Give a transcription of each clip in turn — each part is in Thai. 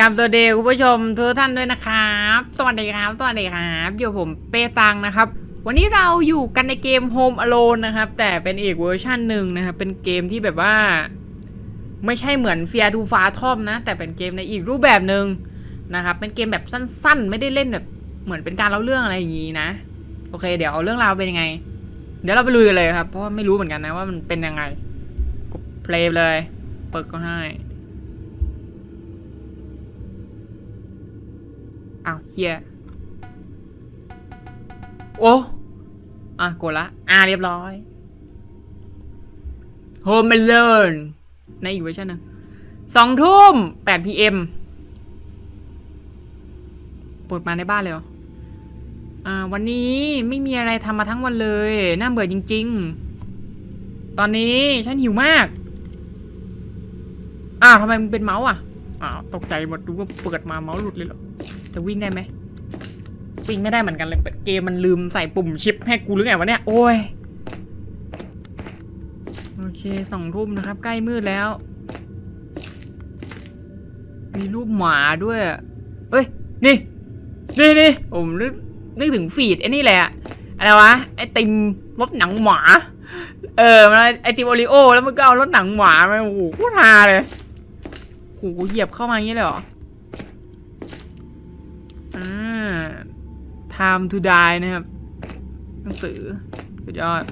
กับสวัสดีคุณผู้ชมทุกท่านด้วยนะครับ สวัสดีครับสวัสดีครับอยู่ผมเปซังนะครับ วันนี้เราอยู่กันในเกม Home Alone นะครับ แต่เป็นอีกเวอร์ชันหนึ่งนะครับ เป็นเกมที่แบบว่า ไม่ใช่เหมือนเฟียดูฟาทอมนะ แต่เป็นเกมในอีกรูปแบบหนึ่งนะครับ เป็นเกมแบบสั้นๆ ไม่ได้เล่นแบบเหมือนเป็นการเล่าเรื่องอะไรอย่างนี้นะ โอเค เดี๋ยวเอาเรื่องราวเป็นยังไง เดี๋ยวเราไปลุยกันเลยครับ เพราะไม่รู้เหมือนกันนะว่ามันเป็นยังไงกดเพลย์เลย เปิดก็ให้ อ้าวเฮียโอ้อะกดละ อ่าเรียบร้อย Home Alone ในอีกเวอร์ชันหนึงสองทุ่มแปด pm เปิดมาในบ้านเลยเหรอ อ่า วันนี้ไม่มีอะไรทำมาทั้งวันเลย น่าเบื่อจริง ๆ ตอนนี้ฉันหิวมาก อ้าวทำไมมึงเป็นเมาส์อะ อ้าว ตกใจหมดดูว่าเปิดมาเมาส์หลุดเลยเหรอ จะวิ่งได้ไหมวิ่งไม่ได้เหมือนกันเลยเกมมันลืมใส่ปุ่มชิปให้กูหรือไงวะเนี่ยโอ้ยโอเคสองทุ่มนะครับ ใกล้มืดแล้ว มีรูปหมาด้วยเอ้ยนี่นี่นี่ผมนึกนึกถึงฟีดไอ้นี่แหละอะไรวะไอติมรถหนังหมา เออมันไอติมโอริโอแล้วมันก็เอารถหนังหมามาโอ้โหโคตรฮาเลยโอ้โหเหยียบเข้ามาอย่างนี้เลยเหรอา time to die นะครับหนังสือสุดยอด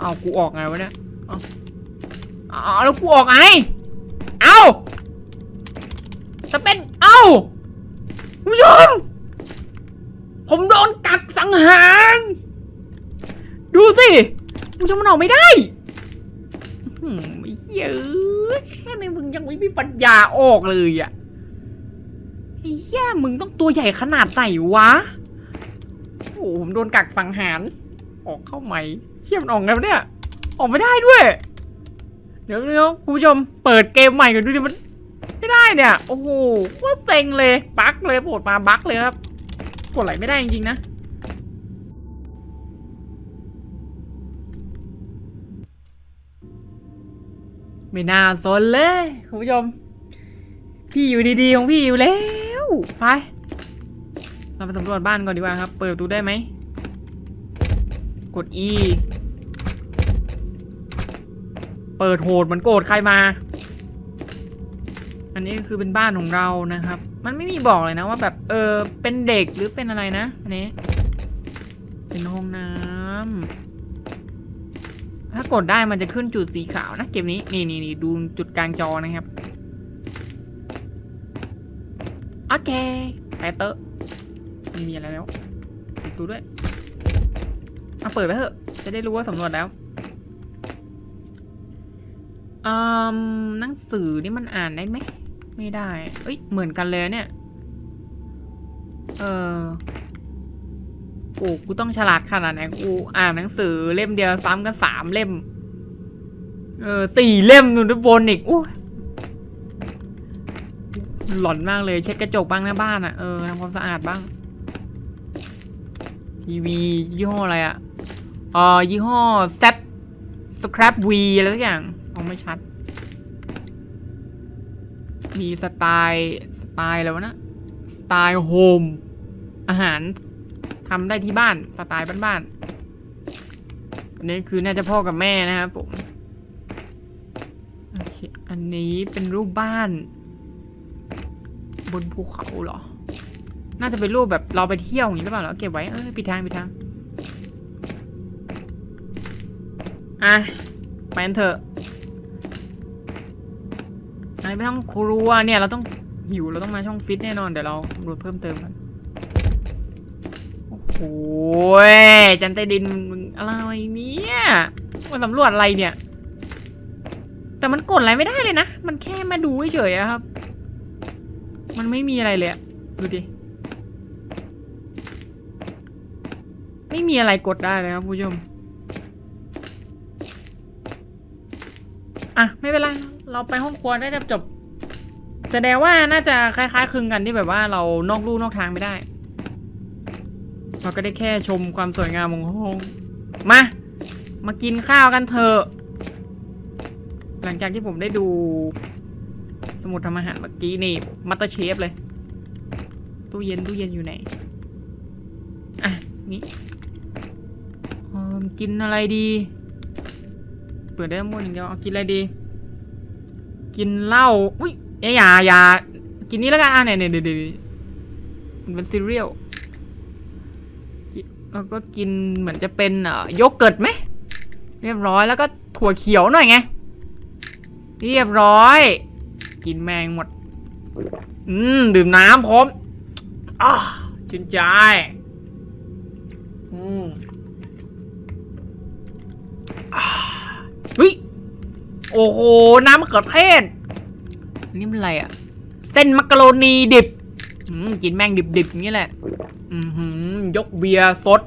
เอากูออกไงวะเนี่ยเอาแล้วกูออกไงเอาจะเป็นเอาผู้ชมผมโดนกักสังหาร ดูสิผู้ชมมันออกไม่ได้ไอ้เหี้ยอ้ยแค่ในมึงยังไม่มีปัญญาออกเลยอะ ไอ้เหี้ยมึงต้องตัวใหญ่ขนาดไหนวะ โอ้โหผมโดนกักสังหาร ออกเข้าไหมเชี่ยมันออกแล้วเนี่ย ออกไม่ได้ด้วย เดี๋ยวเดี๋ยวคุณผู้ชมเปิดเกมใหม่กันดูดิมัน ไม่ได้เนี่ย โอ้โหโคตรเซ็งเลย บั๊กเลยโผล่มาบั๊กเลยครับกดไหลไม่ได้จริงๆนะไม่น่าสนเลย คุณผู้ชม พี่อยู่ดีๆ ของพี่อยู่แล้ว ไป เราไปสำรวจบ้านก่อนดีกว่าครับ เปิดประตูได้ไหม กด E เปิดโหดเหมือนโกรธใครมา อันนี้คือเป็นบ้านของเรานะครับ มันไม่มีบอกเลยนะว่าแบบเออเป็นเด็กหรือเป็นอะไรนะ อันนี้ เป็นห้องน้ำถ้ากดได้มันจะขึ้นจุดสีขาวนะเกมนี้ นี่นี่นี่ดูจุดกลางจอนะครับ โอเคไปเตอะไม่มีอะไรแล้วปิดประตูด้วยเอาเปิดไปเถอะ จะได้รู้ว่าสำรวจแล้วอืมหนังสือนี่มันอ่านได้ไหม ไม่ได้ เอ้ย เหมือนกันเลยเนี่ย เออโอ้กูต้องฉลาดขนาดไหน กูอ่านหนังสือเล่มเดียวซ้ำกันสามเล่ม เออสี่เล่มอยู่ด้านบนอีกอู้ หลอนมากเลย เช็ดกระจกบ้างหน้าบ้านอะเออทำความสะอาดบ้างทีวียี่ห้ออะไรอะเออยี่ห้อแซปสครับวีอะไรสักอย่างมองไม่ชัด มีสไตล์สไตล์อะไรวนะสไตล์โฮมอาหารทำได้ที่บ้านสไตล์บ้านๆอันนี้คือน่าจะพ่อกับแม่นะครับผมโอเคอันนี้เป็นรูปบ้าน บนภูเขาเหรอ น่าจะเป็นรูปแบบเราไปเที่ยวอย่างนี้หรือเปล่าแล้วเก็บไว้ เออปิดทางปิดทาง อะ ไปกันเถอะอะไรไม่ต้องครัวเนี่ย เราต้องหิวเราต้องมาช่องฟิตแน่นอน เดี๋ยวเราสำรวจเพิ่มเติมกันโอ้โหจันใต้ดินมึงอะไรเนี่ยมาสำรวจอะไรเนี่ย แต่มันกดอะไรไม่ได้เลยนะ มันแค่มาดูเฉยๆครับ มันไม่มีอะไรเลยดูดิ ไม่มีอะไรกดได้เลยครับผู้ชม อะ ไม่เป็นไร เราไปห้องครัวได้จบจบแสดงว่าน่าจะคล้ายๆคลึงกันที่แบบว่าเรานอกลู่นอกทางไม่ได้ เราก็ได้แค่ชมความสวยงามของห้อง มา มากินข้าวกันเถอะ หลังจากที่ผมได้ดู สมุดทำอาหารเมื่อกี้นี่มัตเตอร์เชฟเลย ตู้เย็นตู้เย็นอยู่ไหน อะ นี่กินอะไรดี เปิดได้หมดอย่งเดียวเอากินอะไรดี กินเหล้าอุ้ยอย่าอย่ากินนี้แล้วกันอะเนี่ยเนี่ยเดี๋ยวเดี๋ยวมันเป็นซีเรียลแล้วก็กินเหมือนจะเป็นเอ่อโยเกิร์ตไหมเรียบร้อยแล้วก็ถั่วเขียวหน่อยไง เรียบร้อย กินแมงหมด อืม ดื่มน้ำพร้อมอ่าชื่นใจ อืมอ่าเฮ้ยโอ้โห น้ำมะเขือเทศนนี่มันอะไรอะเส้นมักกะโรนีดิบอืมกินแมงดิบๆอย่างนี้แหละ อือหือยกเบียร์สด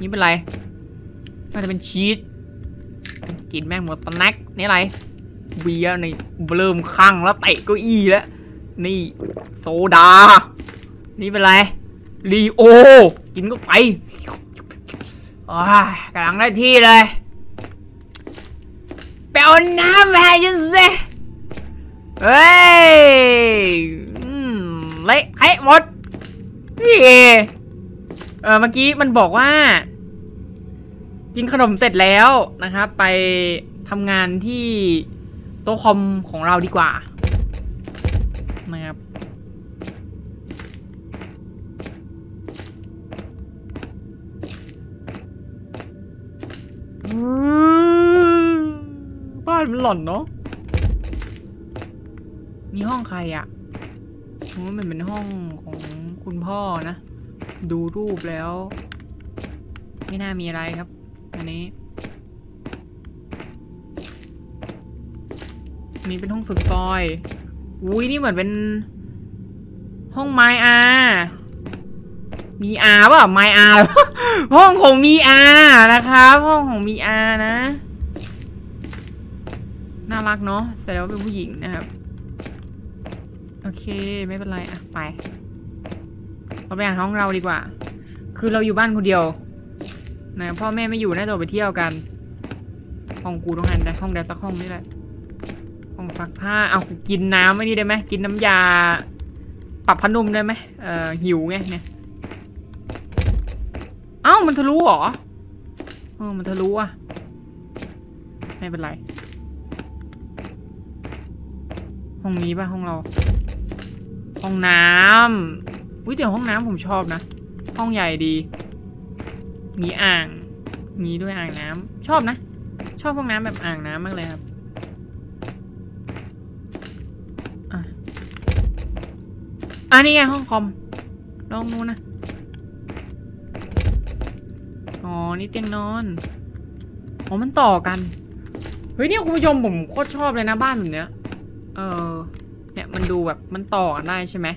นี่เป็นไร น่าจะเป็นชีส กินแมงหมดสแน็ค นี่อะไร เบียร์นี่เริ่มคลั่งแล้วเตะเก้าอี้แล้ว นี่โซดา นี่เป็นไรลีโอ กินก็ไปอ้ยกำลังได้ที่เลยไปเอาน้ำมาให้ฉันสิเฮ้ยเละเทะหมดนี่เออเมื่อกี้มันบอกว่า กินขนมเสร็จแล้วนะครับ ไปทำงานที่ โต๊ะคอมของเราดีกว่านะครับบ้านมันหล่อนเนาะนี่ห้องใครอะ่ะโอ้มันเป็นห้องของคุณพ่อนะ ดูรูปแล้ว ไม่น่ามีอะไรครับ อันนี้ นี่เป็นห้องสุดซอย อุ้ยนี่เหมือนเป็นห้องไม้อามีอาเปล่าไม้อาห้องของมีอานะครับ ห้องของมีอานะ น่ารักเนาะแสดงว่าเป็นผู้หญิงนะครับ โอเคไม่เป็นไรอะไป เราไปหาห้องเราดีกว่า คือเราอยู่บ้านคนเดียวนะพ่อแม่ไม่อยู่น่าจะไปเที่ยวกัน ห้องกูต้องหันแต่ห้องใดสักห้องนี่แหละ ห้องซักผ้าเอากินน้ำไม่นี่ได้ไหมกินน้ำยา ปรับพนุ่มได้ไหมเอ่อหิวไงเนี่ยเอ้ามันทะลุเหรอเออมันทะลุอะไม่เป็นไรห้องนี้ป่ะห้องเรา ห้องน้ำอุ้ยแต่ห้องน้ำผมชอบนะ ห้องใหญ่ดี มีอ่าง มีด้วยอ่างน้ำชอบนะ ชอบห้องน้ำแบบอ่างน้ำมากเลยครับ อะ อันนี้ไงห้องคอมลองนู้นนะ อ๋อ นี่เตียงนอน อ๋อ มันต่อกัน เฮ้ยเนี่ยคุณผู้ชมผมโคตรชอบเลยนะบ้านแบบเนี้ย เออ เนี่ยมันดูแบบมันต่อกันได้ใช่ไหม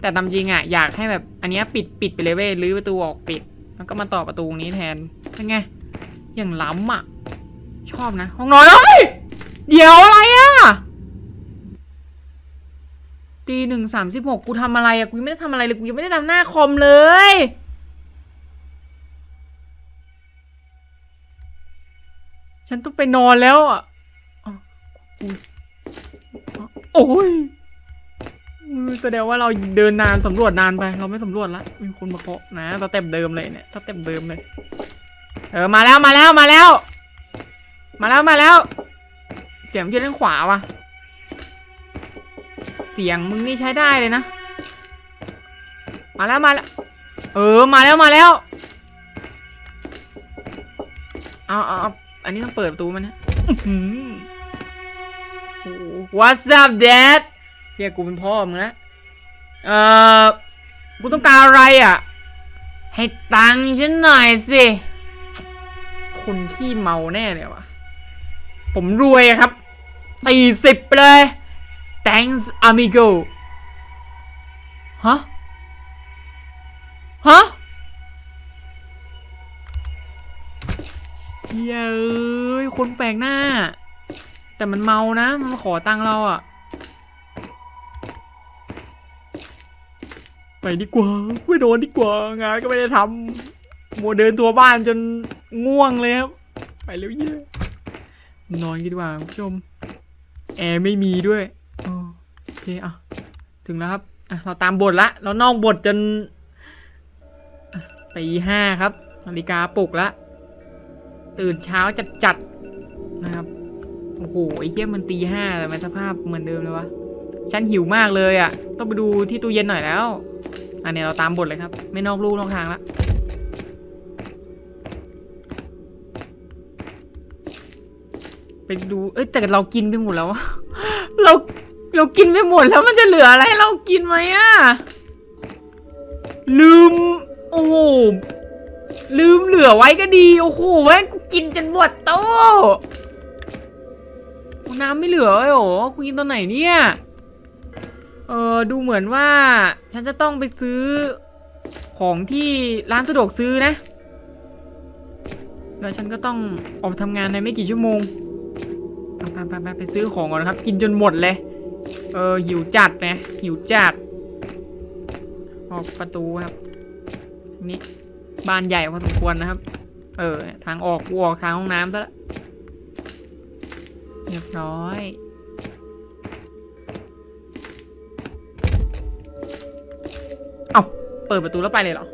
แต่ตามจริงอะอยากให้แบบอันเนี้ยปิดปิดไปเลยเว้ยรื้อประตูออกปิด แล้วก็มาต่อประตูนี้แทนเป็นไง อย่างล้ำอะ ชอบนะ ห้องนอนเอ้ย เดี๋ยวอะไรอะ ตีหนึ่งสามสิบหกกูทำอะไรอะกูยังไม่ได้ทำอะไรเลยกูยังไม่ได้ทำหน้าคอมเลย ฉันต้องไปนอนแล้วอะโอ้ยแสดงว่าเราเดินนานสำรวจนานไป เราไม่สำรวจละมีคนมาเคาะนะสเต็ปเดิมเลยเนี่ยสเต็ปเดิมเลย เออมาแล้วมาแล้วมาแล้ว มาแล้วมาแล้ว เสียงที่ด้านขวาวะ เสียงมึงนี่ใช้ได้เลยนะ มาแล้วมาแล้ว เออมาแล้วมาแล้วเอาเอาเอาอันนี้ต้องเปิดประตูมันนะอื้อหือ What's up dad เรียกกูเป็นพ่อมึงแล้วเอ่อกูต้องการอะไรอะ ให้ตังค์ฉันหน่อยสิ คนที่เมาแน่เลยวะผมรวยอะครับสี่สิบไปเลย thanks amigo ฮะ ฮะเย้ยคนแปลกหน้า แต่มันเมานะ มันขอตังเราอะไปดีกว่า ไม่โดนดีกว่า งานก็ไม่ได้ทำมัวเดินตัวบ้านจนง่วงเลยครับ ไปเร็วเยี่ยนอนกันดีกว่าคุณผู้ชม แอร์ไม่มีด้วย เออโอเคอะถึงแล้วครับอะเราตามบทละ เรานอกบทจนอะตีห้าครับ นาฬิกาปลุกละ ตื่นเช้าจัดจัดๆนะครับ โอ้โห ไอ้เหี้ยมันตีห้าแต่มันสภาพเหมือนเดิมเลยวะ ฉันหิวมากเลยอะ ต้องไปดูที่ตู้เย็นหน่อยแล้ว อันนี้เราตามบทเลยครับ ไม่นอกลู่นอกทางละไปดู เอ้ยแต่เรากินไปหมดแล้ว เรา เรากินไปหมดแล้วมันจะเหลืออะไรให้เรากินไหมอะลืม โอ้โหลืมเหลือไว้ก็ดี โอ้โหแม่งกูกินจนหมดโต๊ะน้ำไม่เหลือเลยเหรอกูกินตอนไหนเนี่ย เออดูเหมือนว่า ฉันจะต้องไปซื้อของที่ร้านสะดวกซื้อนะ แล้วฉันก็ต้องออกทำงานในไม่กี่ชั่วโมงไปไปไปไปซื้อของก่อนนะครับ กินจนหมดเลย เออหิวจัดนะหิวจัด ออกประตูครับ นี่บ้านใหญ่พอสมควรนะครับ เออทางออกกูออกทางห้องน้ำซะละเรียบร้อยเอาเปิดประตูแล้วไปเลยเหรอ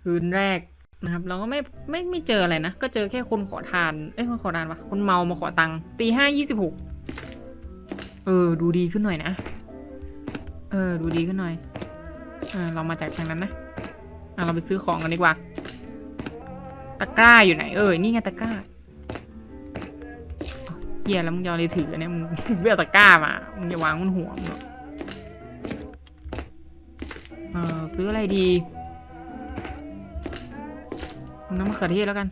คืนแรกนะครับ เราก็ไม่ไม่ไม่เจออะไรนะ ก็เจอแค่คนขอทาน เอ้ยคนขอทานปะคนเมามาขอตังค์ตีห้ายี่สิบหก เออ ดูดีขึ้นหน่อยนะ เออ ดูดีขึ้นหน่อย เออ เรามาจากทางนั้นนะ อะ เราไปซื้อของกันดีกว่า ตะกร้าอยู่ไหน เออ นี่ไงตะกร้าเฮียแล้วมึงจะเอาอะไรถือเนี่ยมึงเลือกตะกร้ามา มึงจะวางบนหัวมึงเหรออซื้ออะไรดี น้ำมะเขือเทศแล้วกัน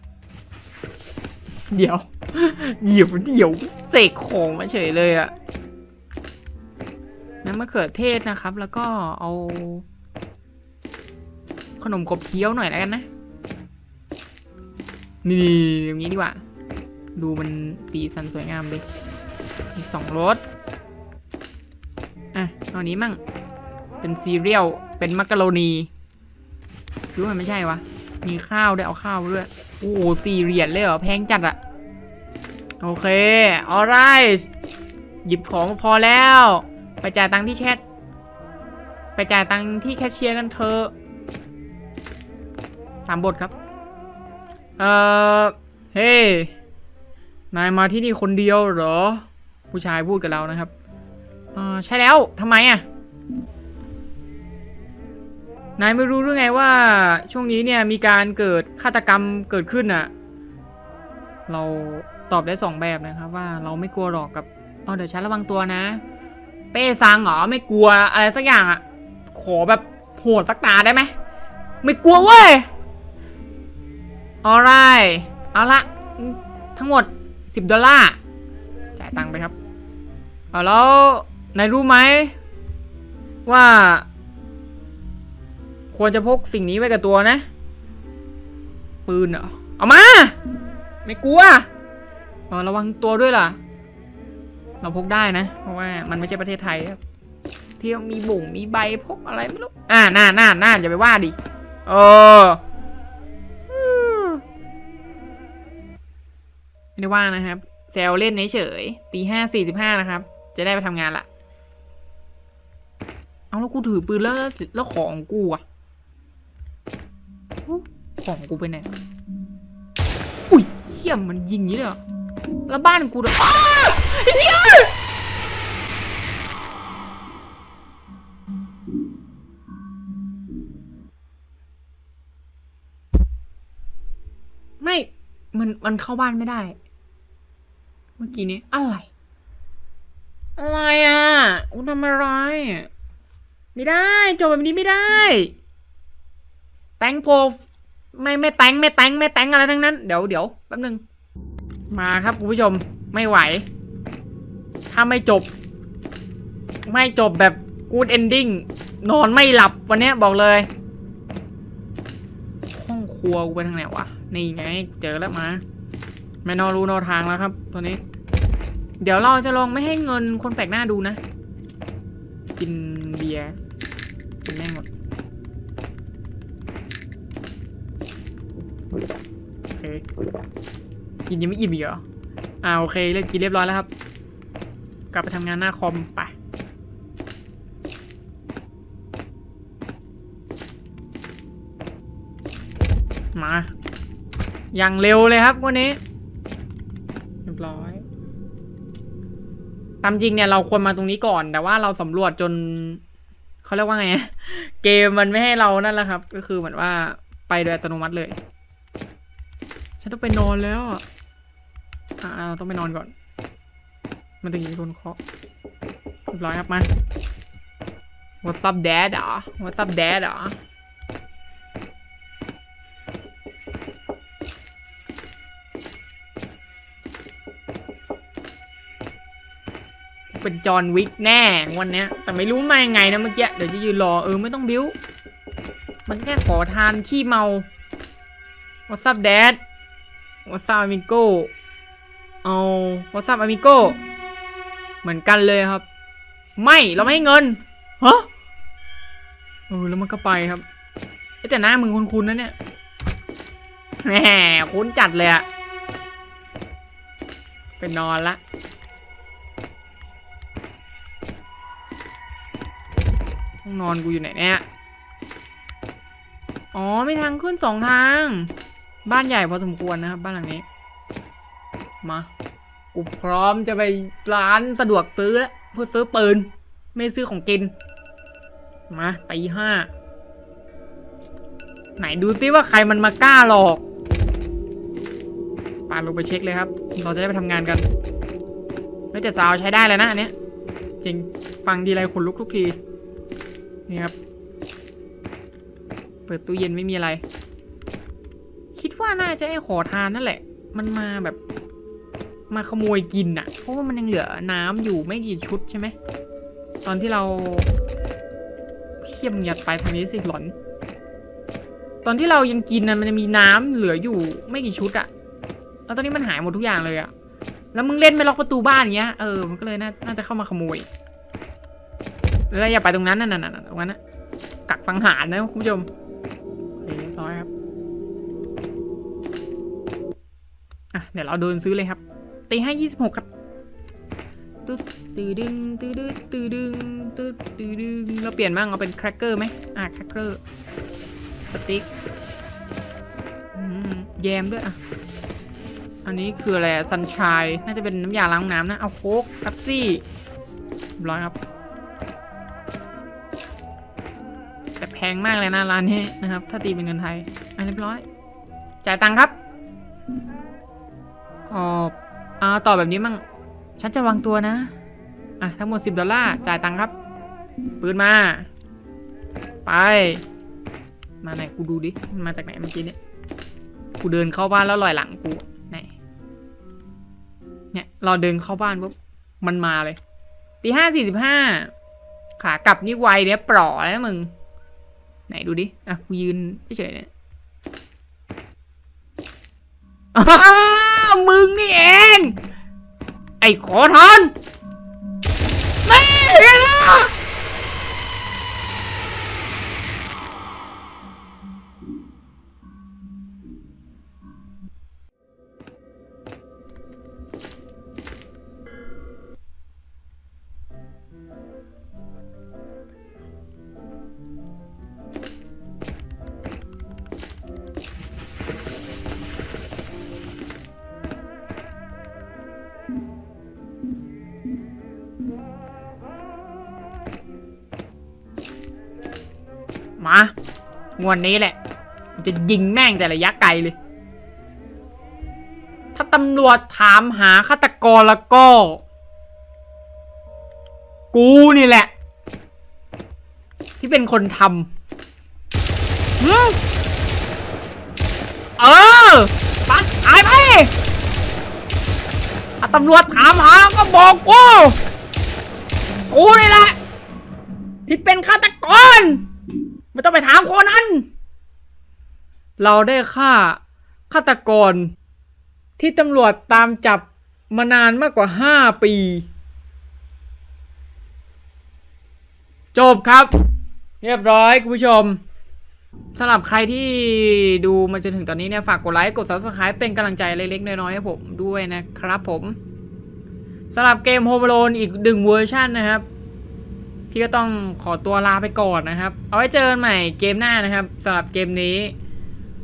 เดี๋ยว เดี๋ยวเดี๋ยวเสกของมาเฉยเลยอะ น้ำมะเขือเทศนะครับ แล้วก็เอา ขนมขบเคี้ยวหน่อยแล้วกันนะ นี่อย่างนี้ดีกว่า ดูมันสีสันสวยงามเลยมีสองรสอะเอาอันนี้มั่ง เป็นซีเรียล เป็นมักกะโรนีหรือว่ามันไม่ใช่วะ มีข้าวด้วยเอาข้าวด้วย โอ้โหสี่เหรียญเลยเหรอ แพงจัดอะโอเค alright หยิบของพอแล้ว ไปจ่ายตังค์ที่แชท ไปจ่ายตังค์ที่แคชเชียร์กันเถอะสามบทครับ เอ่อ เฮ้นายมาที่นี่คนเดียวเหรอ ผู้ชายพูดกับเรานะครับอ่าใช่แล้วทำไมอะนายไม่รู้หรือไงว่า ช่วงนี้เนี่ยมีการเกิดฆาตกรรมเกิดขึ้นน่ะ เราตอบได้สองแบบนะครับว่าเราไม่กลัวหรอกกับอ๋อเดี๋ยวฉันระวังตัวนะ เป้ซังเหรอไม่กลัวอะไรสักอย่างอะขอแบบโหดสักตาได้ไหมไม่กลัวเว้ย alright เอาละทั้งหมด 10 ดอลลาร์จ่ายตังค์ไปครับเอาแล้วนายรู้ไหมว่า ควรจะพกสิ่งนี้ไว้กับตัวนะ ปืนเหรอเอามา ไม่กลัวเออระวังตัวด้วยล่ะ เราพกได้นะ เพราะว่ามันไม่ใช่ประเทศไทยครับที่มีบุ่งมีใบพกอะไรไม่รู้ อ่าน่าน่าน่าอย่าไปว่าดิเออไม่ได้ว่านะครับแซวเล่นเฉยตีห้าสี่สิบห้านะครับ จะได้ไปทำงานละเอาแล้วกูถือปืนแล้วแล้วของกูอะของกูไปไหน อุ้ยเฮี้ยมันยิงอย่างนี้เลยเหรอ แล้วบ้านกูด้วยอ้าเฮี้ยไม่ มัน มันเข้าบ้านไม่ได้ เมื่อกี้นี้ อะไร อะไรอะกูทำอะไร ไม่ได้ จบแบบนี้ไม่ได้ แตงโพไม่ ไม่แตงไม่แตงไม่แตงอะไรทั้งนั้น เดี๋ยวเดี๋ยวแป๊บนึง มาครับคุณผู้ชมไม่ไหว ถ้าไม่จบ ไม่จบแบบกูดเอนดิ้งนอนไม่หลับวันเนี้ยบอกเลย ห้องครัวกูไปทางไหนวะ นี่ไงเจอแล้วมา ไม่นอรู้นอทางแล้วครับตัวนี้ เดี๋ยวเราจะลองไม่ให้เงินคนแปลกหน้าดูนะ กินเบียร์กินแม่งหมดโอเค กินยังไม่อิ่มอีกเหรออ่าโอเคเรียบกินเรียบร้อยแล้วครับ กลับไปทำงานหน้าคอมไปมา อย่างเร็วเลยครับวันนี้เรียบร้อย ตามจริงเนี่ยเราควรมาตรงนี้ก่อน แต่ว่าเราสำรวจจนเขาเรียกว่าไง เกมมันไม่ให้เรานั่นแหละครับ ก็คือเหมือนว่าไปโดยอัตโนมัติเลย ฉันต้องไปนอนแล้วอะเราต้องไปนอนก่อน มันต้องมีคนเคาะเรียบร้อยครับมา What's up dad อะ What's up dad อะเป็นจอห์นวิกแน่วันนี้แต่ไม่รู้มายังไงนะเมื่อกี้เดี๋ยวจะยืนรอเออไม่ต้องบิ้ว มันแค่ขอทานขี้เมา What's up dad What's up amigo เอา What's up amigo เหมือนกันเลยครับ ไม่เราไม่ให้เงินฮะเออแล้วมันก็ไปครับเอ๊ะแต่หน้ามึงคุ้นๆนะเนี่ยแหมคุ้นจัดเลยอะไปนอนละห้องนอนกูอยู่ไหนเนี่ย อ๋อ มีทางขึ้นสองทาง บ้านใหญ่พอสมควรนะครับ บ้านหลังนี้ มา กูพร้อมจะไปร้านสะดวกซื้อแล้วเพื่อซื้อปืน ไม่ซื้อของกิน มาตีห้า ไหนดูซิว่าใครมันมากล้าหลอกปาลงไปเช็คเลยครับ เราจะได้ไปทำงานกันไม่แต่สาวใช้ได้เลยนะอันเนี้ยจริงฟังดีไรขนลุกทุกที นี่ครับ เปิดตู้เย็นไม่มีอะไร น่าจะไอ้ขอทานนั่นแหละ มันมาแบบมาขโมยกินอะเพราะว่ามันยังเหลือน้ำอยู่ไม่กี่ชุดใช่ไหม ตอนที่เราเขี้ยมยัดไปทางนี้สิหลอน ตอนที่เรายังกินนะมันจะมีน้ำเหลืออยู่ไม่กี่ชุดอะแล้วตอนนี้มันหายหมดทุกอย่างเลยอะแล้วมึงเล่นไม่ล็อกประตูบ้านอย่างเงี้ย เออ มันก็เลยน่าน่าจะเข้ามาขโมย แล้วอย่าไปตรงนั้นน่ะน่ะน่นตรงนั้นนะกักสังหารนะคุณผู้ชม อะเดี๋ยวเราเดินซื้อเลยครับตีให้ยี่สิบหกครับตึ๊ดตือดึงตือดึดตือดึงตึ๊ดตือดึงเราเปลี่ยนบ้างเอาเป็นแครกเกอร์ไหมอะแครกเกอร์สติ๊กแยมด้วยอะอันนี้คืออะไรซันชายน่าจะเป็นน้ำยาล้างน้ำนะเอาโค้กแป๊บซี่เรียบร้อยครับแต่แพงมากเลยนะร้านนี้นะครับ ถ้าตีเป็นเงินไทยอะเรียบร้อย จ่ายตังค์ครับ อ๋ออ่าต่อแบบนี้มั่งฉันจะวางตัวนะ อะ ทั้งหมด 10 ดอลลาร์ จ่ายตังค์ครับ ปืนมา ไป มาไหน กูดูดิ มาจากไหนเมื่อกี้เนี่ย กูเดินเข้าบ้านแล้วลอยหลังกู ไหน เนี่ย เราเดินเข้าบ้านปุ๊บ มันมาเลยตีห้าสี่สิบห้า ขากลับนี่ไวเนี่ยปลอแล้วมึง ไหนดูดิ อะ กูยืนเฉยเนี่ย มึงนี่เอง ไอ้ขอทาน งวดนี้แหละจะยิงแม่งแต่ระยะไกลเลย ถ้าตำรวจถามหาฆาตกรแล้วก็ กูนี่แหละ ที่เป็นคนทำเออปัดหายไป ถ้าตำรวจถามหาก็บอกกู กูนี่แหละ ที่เป็นฆาตกร ไม่ต้องไปถามคนนั้น เราได้ฆ่าฆาตกร ที่ตำรวจตามจับมานานมากกว่าห้าปี จบครับ เรียบร้อยคุณผู้ชมสำหรับใครที่ดูมาจนถึงตอนนี้เนี่ยฝากกดไลค์กด subscribe เป็นกำลังใจเล็กๆ น้อยๆให้ผมด้วยนะครับผมสำหรับเกมโฮมโลนอีกหนึ่งเวอร์ชันนะครับ พี่ก็ต้องขอตัวลาไปก่อนนะครับ เอาไว้เจอกันใหม่เกมหน้านะครับสำหรับเกมนี้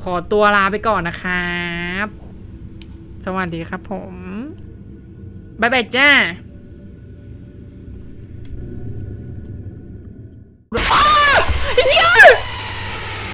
ขอตัวลาไปก่อนนะครับ สวัสดีครับผมบายบายจ้า